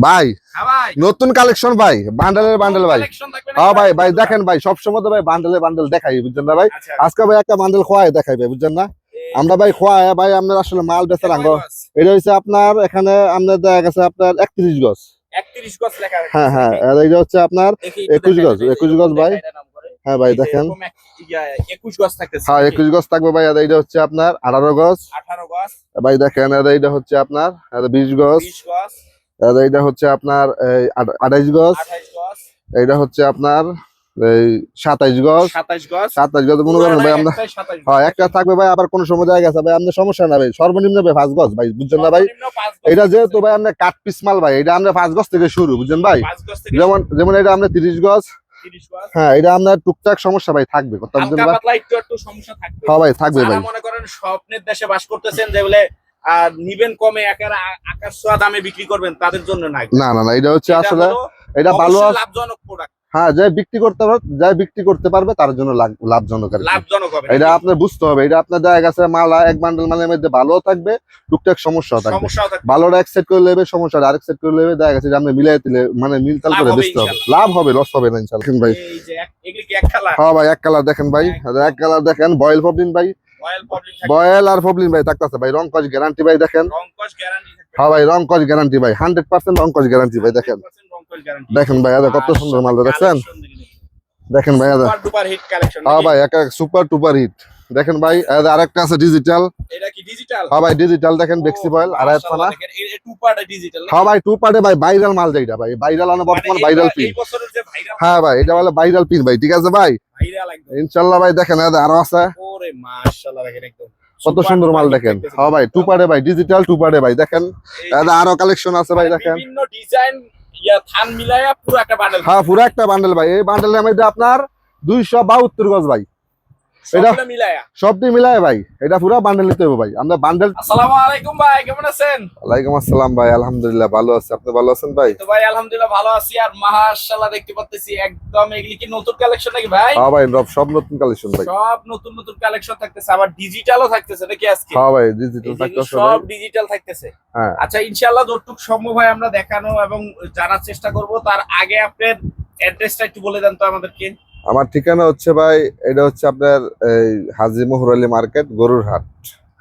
ভাই হ্যাঁ ভাই। নতুন কালেকশন ভাই বান্ডেলের বান্ডেল ভাই। হ্যাঁ ভাই ভাই? দেখেন ভাই সবসময় তো ভাই বান্ডেলে বান্ডেল দেখাই বুঝছেন না ভাই? আচ্ছা আজকে ভাই একটা বান্ডেল খোয়াই দেখাই ভাই বুঝছেন না? আমরা ভাই খোয়াই ভাই আপনার আসলে মাল বেচার আঙ্গ এটা হচ্ছে আপনার এখানে আপনার দেখা গেছে আপনার একত্রিশ গজ। 31 গজ লেখা আছে। হ্যাঁ হ্যাঁ এটা হচ্ছে আপনার দেখি একটু 21 গজ, দেখাই, এই যে 21 গজ ভাই। হ্যাঁ ভাই দেখেন। এরকম এক- 21 গজ থাকতেছে হ্যাঁ একুশ গজ থাকবে ভাই আর এটা হচ্ছে আপনার আঠারো গজ। 18 গজ। ভাই দেখেন আর এইটা হচ্ছে আপনার বিশ গজ। 20 গজ। এইটা হচ্ছে আপনার আঠাইশ গজ। 28 গজ। এইটা হচ্ছে আপনার এই সাতাইশ গজ। সাতাইশ গজ। মনে করেন ভাই আমরা একটাই 27 গজ। হ্যাঁ একটা থাকবে ভাই আবার কোন সময় ভাই আপনার সমস্যা না ভাই সর্বনিম্ন ভাই পাঁচ গজ ভাই বুঝছেন না ভাই? এটা যেহেতু ভাই কাঠ পিস মাল ভাই এটা আমরা পাঁচ গজ থেকে শুরু বুঝছেন ভাই? যেমন যেমন এটা আমরা তিরিশ গজ। হ্যাঁ এটা আপনার টুকটাক সমস্যা ভাই থাকবে কথা বুঝছেন ভাই? হ্যাঁ ভাই থাকবে ভাই। মনে করেন স্বপ্নের দেশে বাস করতেছেন যে বলে আহ, নিবেন কমে একের আকাশ ছোঁয়া দামে বিক্রি করবেন তাদের জন্য নাই। না না না এটা হচ্ছে আসলে এটা ভালো লাভজনক প্রোডাক্ট হ্যাঁ যাই বিক্রি করতে পারবে যাই বিক্রি করতে পারবে তার জন্য লাভজনক আর লাভজনক হবে। এটা আপনার বুঝতে হবে এটা আপনার দেখা গেছে মাল এক বান্ডেল মালের মধ্যে ভালো থাকবে টুকটাক সমস্যাও থাকবে। ভালোটা এক সেট করে নেবে সমস্যা আরেক সেট করে নেবে দেখা গেছে যে আপনি মিলাই দিলে মানে মিলতাল করে বেচতে হবে। লাভ হবে লস হবে না ইনশাল্লাহ। ভাই। হ্যাঁ ভাই এক কালার দেখেন ভাই। এক কালার দেখেন বয়েল ফবলিন ভাই। বয়েল আর ফবলিন ভাই থাকতেছে ভাই রং কস গ্যারান্টি ভাই দেখেন। রংকশ হ্যাঁ ভাই রং কস গ্যারান্টি ভাই হান্ড্রেড পার্সেন্ট রং গ্যারান্টি ভাই দেখেন। 100% রংকশ গ্যারান্টি দেখেন ভাই আদা কত সুন্দর মালটা দেখছেন? দেখেন ভাই আদা। কালেকশন হ্যাঁ ভাই এক সুপার টুপার হিট দেখেন ভাই আরেকটা আছে ডিজিটাল এটা কি ডিজিটাল হ্যাঁ ভাই ডিজিটাল দেখেন বেক্সি বয়েল আড়াই পানা টু পার্ট ডিজিটাল হ্যাঁ ভাই টু পার্টে ভাই ভাইরাল মাল যেটা ভাই ভাইরাল আনো বর্তমান ভাইরাল পিন হ্যাঁ ভাই এটা বলে ভাইরাল পিন ভাই ঠিক আছে ভাই? ভাইরাল একদম। ইনশাল্লাহ ভাই দেখেন আরও আছে। ওরে মাশাআল্লাহ দেখেন একদম কত সুন্দর মাল দেখেন। হ্যাঁ ভাই টু পারে ভাই ডিজিটাল টু পারে ভাই দেখেন। আরও কালেকশন আছে ভাই দেখেন। বিভিন্ন ডিজাইন ইয়া থান মিলায়া পুরো একটা বান্ডেল হ্যাঁ পুরো একটা বান্ডেল ভাই। এই বান্ডেলের মধ্যে আপনার দুইশো বাহাত্তর গজ ভাই। এটা- মিলায়া? সবটি মিলায় ভাই। এটা পুরো বান্ডেল নিতে হবে ভাই। আমরা বান্ডেল আসসালামু আলাইকুম ভাই কেমন আছেন? ওয়ালাইকুম আসসালাম ভাই আলহামদুলিল্লাহ ভালো আছে। আপনি ভালো আছেন ভাই? তো ভাই আলহামদুলিল্লাহ ভালো আছি। আর মাশাআল্লাহ দেখতে একদম এগুলি কি নতুন কালেকশন নাকি ভাই? হ্যাঁ ভাই সব- সব নতুন কালেকশন ভাই। সব নতুন নতুন কালেকশন থাকতেছে আবার ডিজিটালও থাকতেছে নাকি আজকে? হ্যাঁ ভাই ডিজিটাল থাকতেছে সব ডিজিটাল থাকতেছে। হ্যাঁ। আচ্ছা ইনশাআল্লাহ যতটুক সম্ভব হয় আমরা দেখানো এবং জানার চেষ্টা করব। তার আগে আপনার অ্যাড্রেসটা একটু বলে দেন তো আমাদেরকে। আমার ঠিকানা হচ্ছে ভাই এটা হচ্ছে আপনার এই হাজি মোহর আলী মার্কেট গরুর হাট।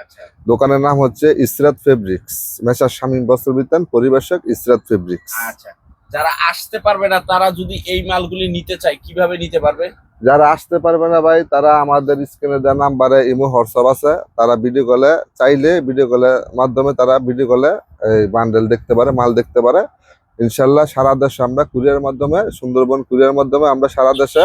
আচ্ছা। দোকানের নাম হচ্ছে ইসরাত ফেব্রিক্স। মেসার শামীম বস্ত্র বিতান পরিবেশক ইসরাত ফেব্রিক্স। আচ্ছা। যারা আসতে পারবে না তারা যদি এই মালগুলি নিতে চায় কীভাবে নিতে পারবে? যারা আসতে পারবে না ভাই তারা আমাদের স্ক্রিনে দেওয়া নাম্বারে ইমো হোয়াটসঅ্যাপ আছে। তারা ভিডিও কলে চাইলে ভিডিও কলের মাধ্যমে তারা ভিডিও কলে এই বান্ডেল দেখতে পারে মাল দেখতে পারে। ইনশাল্লাহ সারা দেশে আমরা কুরিয়ার মাধ্যমে সুন্দরবন কুরিয়ার মাধ্যমে আমরা সারা দেশে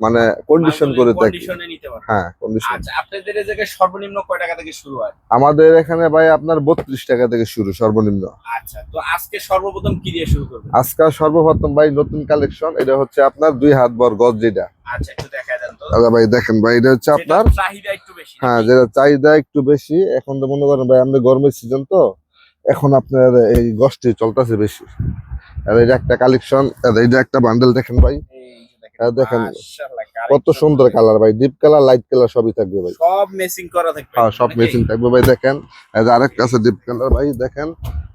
মানে কন্ডিশন করে থাকি। কন্ডিশনে নিতে পারবে। হ্যাঁ কন্ডিশন আচ্ছা আপনাদের জায়গায় সর্বনিম্ন কয় টাকা থেকে শুরু হয়? আমাদের এখানে ভাই আপনার বত্রিশ টাকা থেকে শুরু সর্বনিম্ন। আচ্ছা তো আজকে সর্বপ্রথম কি দিয়ে শুরু করবেন? আজকাল সর্বপ্রথম ভাই নতুন কালেকশন এটা হচ্ছে আপনার দুই হাত বর গজ যেটা। আচ্ছা একটু দেখা দেন তো। দাদা ভাই দেখেন ভাই এটা হচ্ছে আপনার চাহিদা একটু বেশি হ্যাঁ যেটা চাহিদা একটু বেশি এখন তো মনে করেন ভাই আমাদের গরমের সিজন তো। এখন আপনার এই গসটি চলতেছে বেশি। আর যে একটা কালেকশন এই যে একটা বান্ডেল দেখেন ভাই। দেখেন। কত সুন্দর কালার ভাই ডিপ কালার লাইট কালার সবই থাকবে ভাই। সব মেসিং করা থাকবে। হ্যাঁ সব? মেশিন থাকবে ভাই দেখেন। যে আরেকটা আছে ডিপ কালার ভাই দেখেন।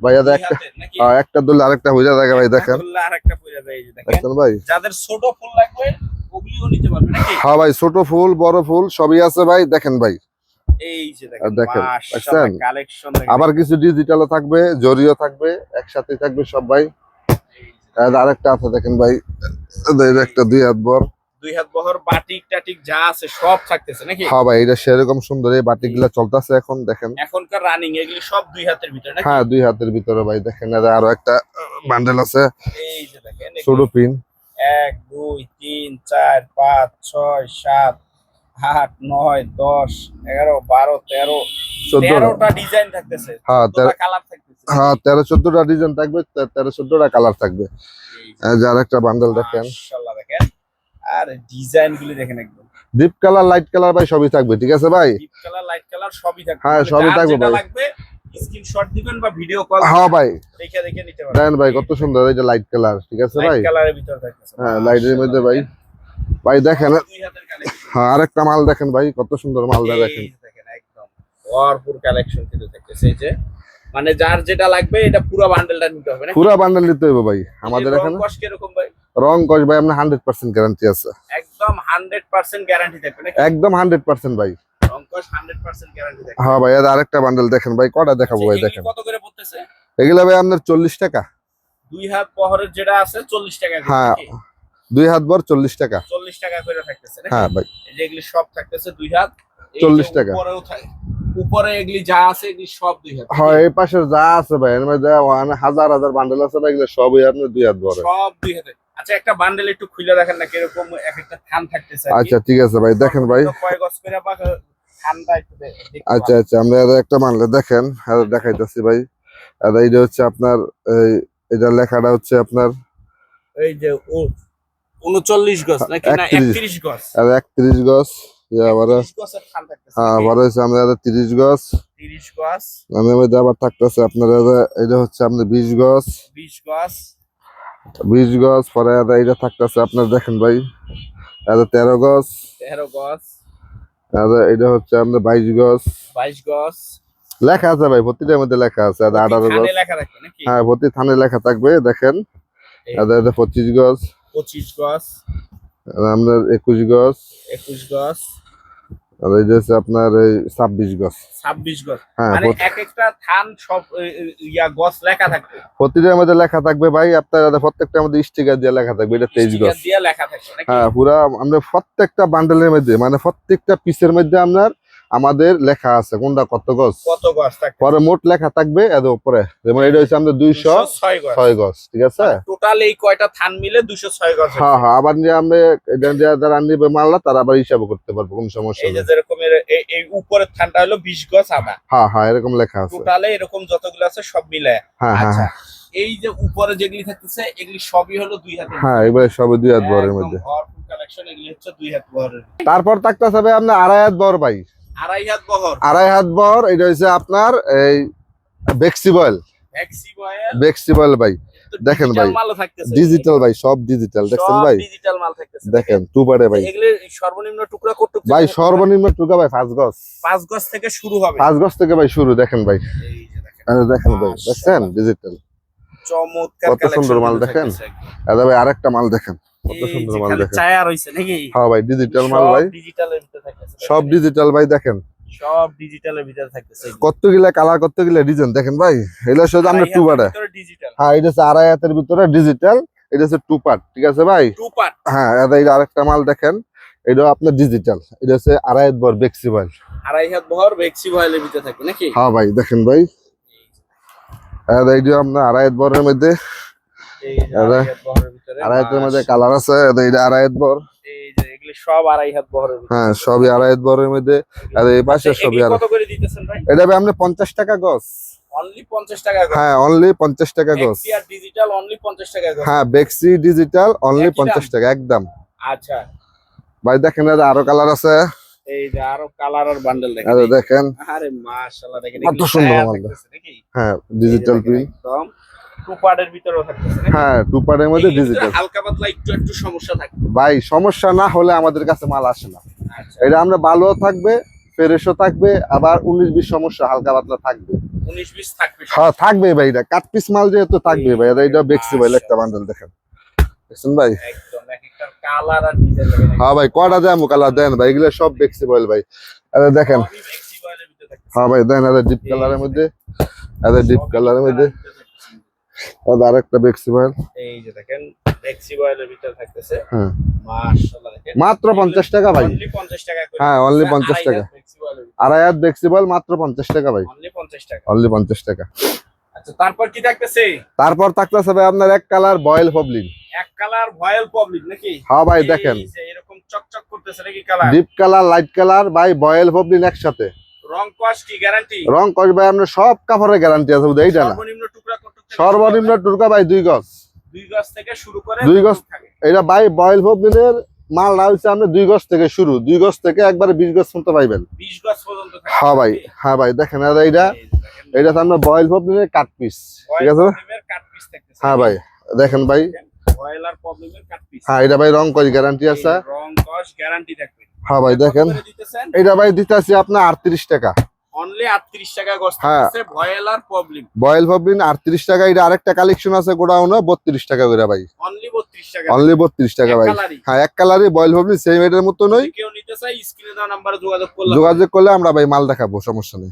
ভাই দুই একটা হ্যাঁ, একটা দুলে আরেকটা হয়ে যায় ভাই দেখেন। আরেকটা পয়সা যায়, এই যে দেখেন। ভাই। যাদের ছোট ফুল লাগবে ওগুলিও নিতে পারবে নাকি? হ্যাঁ ভাই ছোট ফুল বড় ফুল সবই আছে ভাই দেখেন ভাই। এই যে দেখেন, দেখছেন? আবার কিছু ডিজিটালও থাকবে জরিও থাকবে একসাথে থাকবে সব ভাই। আর আরেকটা আছে দেখেন ভাই একটা দুই হাত বর। দুই হাত বহর বাটিক টাটিক যা আছে সব থাকতেছে নাকি? হ্যাঁ ভাই এটা সেরকম সুন্দর এই বাটিকগুলা চলতেছে এখন দেখেন। এখনকার রানিং এগুলি সব দুই হাতের ভিতরে নাকি? হ্যাঁ দুই হাতের ভিতরে ভাই দেখেন আর আরও একটা বান্ডেল আছে। এই যে দেখেন ছোট পিন এক দুই তিন চার পাঁচ ছয় সাত আট নয় দশ এগারো বারো তেরো তেরোটা ডিজাইন থাকতেছে। হ্যাঁ, তেরো- কালার থাকতেছে। হ্যাঁ তেরো চোদ্দটা ডিজাইন থাকবে তেরো চোদ্দটা কালার থাকবে। এই যে, এই বান্ডেল দেখেন। দেখেন। আর ডিজাইন গুলি দেখেন একদম। ডিপ কালার লাইট কালার ভাই সবই থাকবে ঠিক আছে ভাই? ডিপ কালার লাইট কালার সবই থাকবে। হ্যাঁ, সবই থাকবে ভাই। লাগবে স্ক্রিনশট দিবেন বা ভিডিও কল হ্যাঁ ভাই। দেখে দেখে নিতে দেখেন ভাই কত সুন্দর এই যে লাইট কালার ঠিক আছে ভাই? লাইট কালারের ভিতর থাকতেছে হ্যাঁ লাইটের মধ্যে ভাই। ভাই দেখেন হ্যাঁ আরেকটা মাল দেখেন ভাই কত সুন্দর মালটা দেখেন। দেখেন একদম ভরপুর কালেকশন কিন্তু থাকতেছে এই যে। মানে যার যেটা লাগবে এটা পুরো বান্ডেলটা নিতে হবে নাকি? পুরা বান্ডেল নিতে হবে ভাই আমাদের এখানে। কস কীরকম ভাই? রং কস ভাই আপনার হান্ড্রেড পার্সেন্ট গ্যারান্টি আছে। একদম হান্ড্রেড পার্সেন্ট গ্যারান্টি থাকবে নাকি? একদম হান্ড্রেড পার্সেন্ট ভাই। রং কস হান্ড্রেড পার্সেন্ট গ্যারান্টি থাকবে। হ্যাঁ ভাই আর আরেকটা বান্ডেল দেখেন ভাই কটা দেখাবো ভাই দেখেন। কত করে পড়তেছে? এগুলা ভাই আপনার চল্লিশ টাকা। দুই হাত বহরের যেটা আছে চল্লিশ টাকা হ্যাঁ। দুই হাত বর চল্লিশ টাকা। চল্লিশ টাকা করে থাকতেছে হ্যাঁ ভাই। এগুলি সব থাকতেছে দুই হাত। 40 টাকা। উপরে এগুলি যা আছে এগুলি সব দুই হাত। হ্যাঁ এই পাশে যা আছে ভাই এর মধ্যে ওখানে হাজার হাজার বান্ডেল আছে ভাই এগুলো সবই আপনার দুই হাত বড় সব দুই হাতে। আচ্ছা একটা বান্ডেল একটু খুলে দেখেন না কীরকম এক একটা থান থাকতেছে আচ্ছা ঠিক আছে ভাই দেখেন ভাই। কয় করে বা আচ্ছা আচ্ছা আমরা একটা মানলে দেখেন আর দেখাইতেছি ভাই। আর এইটা হচ্ছে আপনার এটা লেখাটা হচ্ছে আপনার। এই যে উনচল্লিশ গজ নাকি না একত্রিশ। গজ? আর একত্রিশ গজ আবার 30 গজের থান থাকতেছে। হ্যাঁ? আবার হচ্ছে আমাদের তিরিশ গজ। তিরিশ গজ। আমি মধ্যে আবার থাকতেছে আপনার এটা- হচ্ছে আপনার বিশ গজ। বিশ গজ। বিশ গজ পরে থাকতেছে আপনার দেখেন ভাই এটা তেরো গজ। তেরো গজ। এটা হচ্ছে আপনার বাইশ গজ। বাইশ গজ। লেখা আছে ভাই প্রতিটার মধ্যে লেখা আছে আঠারো গজ। নাকি? হ্যাঁ প্রতি থানে লেখা থাকবে দেখেন। পঁচিশ গজ। পঁচিশ গজ। আর আপনার একুশ গজ। একুশ গজ। আর এই যে হচ্ছে আপনার এই ছাব্বিশ গজ। ছাব্বিশ গজ। হ্যাঁ মানে এক একটা থান সব ইয়া গজ লেখা থাকবে। প্রতিটার মধ্যে লেখা থাকবে ভাই আপনার এটা প্রত্যেকটার মধ্যে স্টিকার দিয়ে লেখা থাকবে এটা তেইশ গজ। দিয়ে লেখা থাকবে হ্যাঁ পুরা আমরা প্রত্যেকটা বান্ডেলের মধ্যে মানে প্রত্যেকটা পিসের মধ্যে আপনার আমাদের লেখা আছে কোনটা কত গজ? কত গজ থাকবে? পরে মোট লেখা থাকবে উপরে। যেমন এটা হচ্ছে আমাদের দুইশো ছয় গজ। ঠিক আছে? টোটাল এই কয়টা থান মিলে দুইশো ছয় গজ। হ্যাঁ হ্যাঁ আবার নিয়ে আমরা যারা নিবে মাল্লা তারা আবার হিসাব করতে পারব কোনো সমস্যা এই যে উপরের থানটা হলো বিশ গজ আদা। হ্যাঁ হ্যাঁ এরকম লেখা আছে। টোটালে এরকম যতগুলো আছে সব মিলে। হ্যাঁ হ্যাঁ আচ্ছা এই যে উপরে যেগুলি থাকতেছে এগুলি সবই হলো দুই হাতে হ্যাঁ এবারে সবই দুই হাত বরের মধ্যে। তারপর থাকতেছে আপনার আড়াই হাত বর ভাই। আড়াই হাত বহর। আড়াই হাত বর এটা হচ্ছে আপনার এই বেক্সিবল ভ্যাক্সি বয়েল বেক্সিবল ভাই। দেখেন ভাই, ডিজিটাল ভাই সব ডিজিটাল দেখছেন ভাই? ডিজিটাল মাল থাকতেছে। দেখেন টু পারে ভাই সর্বনিম্ন টুকরা কটুক ভাই সর্বনিম্ন টুকা ভাই পাঁচ গজ। গজ থেকে শুরু হবে। পাঁচ গজ থেকে ভাই শুরু দেখেন ভাই। এই যে দেখেন। দেখেন ভাই দেখছেন? ডিজিটাল চমৎকার কত সুন্দর মাল দেখেন? দাদা ভাই আরেকটা মাল দেখেন। কত সুন্দর মাল দেখেন। চায়া রইছে নাকি? হ্যাঁ ভাই ডিজিটাল মাল ভাই। ডিজিটালের ভিতরে থাকতেছে সব ডিজিটাল ভাই দেখেন। সব ডিজিটালের ভিতরে থাকতেছে কত গিলা কালার কত গিলা ডিজাইন দেখেন ভাই। এগুলো শুধু আমরা টু পার্টে হ্যাঁ এটা হচ্ছে আড়াই হাতের ভিতরে ডিজিটাল এটা হচ্ছে টু পার্ট ঠিক আছে ভাই? টু পার্ট হ্যাঁ এটা এই আরেকটা মাল দেখেন এটা আপনার ডিজিটাল এটা হচ্ছে আড়াই হাত বর বেক্সিবল আড়াই হাত বহর ভেক্সি ভয়েলের ভিতরে থাকবে নাকি? হ্যাঁ ভাই দেখেন ভাই। এইটা আপনার বরের মধ্যে। কালার আছে আর এইটা আড়াই হাত বর এগুলি সব আড়াই হাত হ্যাঁ সবই আড়াই হাত বরের মধ্যে। আর এই পাশে আচ্ছা, সবই আড়াই এটা আপনি পঞ্চাশ টাকা গজ। অনলি 50 টাকা করে হ্যাঁ অনলি পঞ্চাশ টাকা গজ। ভেক্সি আর ডিজিটাল অনলি 50 টাকা করে হ্যাঁ বেক্সি ডিজিটাল অনলি পঞ্চাশ টাকা একদম। আচ্ছা। ভাই দেখেন আরও কালার আছে। এই যে আরও কালার আর বান্ডেল দেখেন। আর দেখেন। আরে মাশাআল্লাহ দেখেন কত সুন্দর মাল হ্যাঁ ডিজিটাল দেখেন প্রিন্ট একদম। টু পার্টের ভিতরেও থাকতেছে হ্যাঁ টু পার্টের মধ্যে ডিজিটাল হালকা পাতলা একটু একটু সমস্যা থাকে ভাই সমস্যা না হলে আমাদের কাছে মাল আসে না। আচ্ছা। এটা আমরা ভালো থাকবে ফ্রেশও থাকবে আবার উনিশ বিশ সমস্যা হালকা পাতলা থাকবে। 19 20 থাকবে হ্যাঁ থাকবে ভাই এটা। কাট পিস মাল যেহেতু থাকবে ভাই এটা এটা বেক্সি ভাই একটা বান্ডেল দেখেন। দেখছেন ভাই? হ্যাঁ ভাই কয়টা দেয় কালার? দেন ভাই এগুলো সব বেক্সি বয়েল ভাই। আরে দেখেন। হ্যাঁ ভাই দেন এটা ডিপ কালারের মধ্যে। এটা ডিপ কালারের মধ্যে। আর আরেকটা বেক্সি বয়েল এই যে দেখেন ভিতরে থাকতেছে। হ্যাঁ। মাশাআল্লাহ দেখেন। মাত্র পঞ্চাশ টাকা ভাই। অনলি 50 টাকা হ্যাঁ অনলি পঞ্চাশ টাকা। আড়াই হাত বেক্সি বয়েল মাত্র পঞ্চাশ টাকা ভাই। অনলি 50 টাকা। অনলি পঞ্চাশ টাকা। আচ্ছা তারপর কি থাকতেছে? তারপর থাকতেছে ভাই আপনার এক কালার বয়েল পবলিন এক কালার ভয়েল পাবলিক নাকি? হ্যাঁ ভাই দেখেন। এরকম চকচক করতেছে নাকি colour? Deep colour light colour ভাই বয়েল পবলিন একসাথে। রং কস কি গ্যারান্টি রং কস ভাই আপনার সব কাপড়ের গ্যারান্টি আছে বুঝে এইটা না। সর্বনিম্ন টুকরা সর্বনিম্ন টুরকা ভাই দুই গজ। দুই গজ থেকে শুরু করে দুই গজ এটা ভাই বয়েল পবলিনের মাল না হচ্ছে আপনি দুই গজ থেকে শুরু। দুই গজ থেকে একবারে বিশ গজ পর্যন্ত পাইবেন। 20 গজ পর্যন্ত হ্যাঁ ভাই হ্যাঁ ভাই দেখেন এইটা এটা তো আপনার বয়েল পবলিনের কাট পিস ঠিক আছে? হ্যাঁ ভাই দেখেন ভাই। আর প্রবলেমের কাট পিস। হ্যাঁ এটা ভাই রং কস গ্যারান্টি আছে? রং কস গ্যারান্টি থাকবে হ্যাঁ ভাই দেখেন। এটা ভাই দিতেছি আপনার আটত্রিশ টাকা। অনলি আটত্রিশ টাকা কষ্ট হ্যাঁ। আছে ভয়েলার প্রবলেম। বয়েল ভাবলিন আটত্রিশ টাকা এটা আরেকটা কালেকশন আছে গোডাউনে বত্রিশ টাকা করে ভাই। অনলি বত্রিশ টাকা। অনলি বত্রিশ টাকা ভাই। হ্যাঁ এক কালারই বয়েল ভাবলিন সেম এটার মতো নই যদি কেউ নিতে চাই স্ক্রিনে দেওয়া নাম্বারে যোগাযোগ করলে যোগাযোগ করলে আমরা ভাই মাল দেখাবো সমস্যা নেই।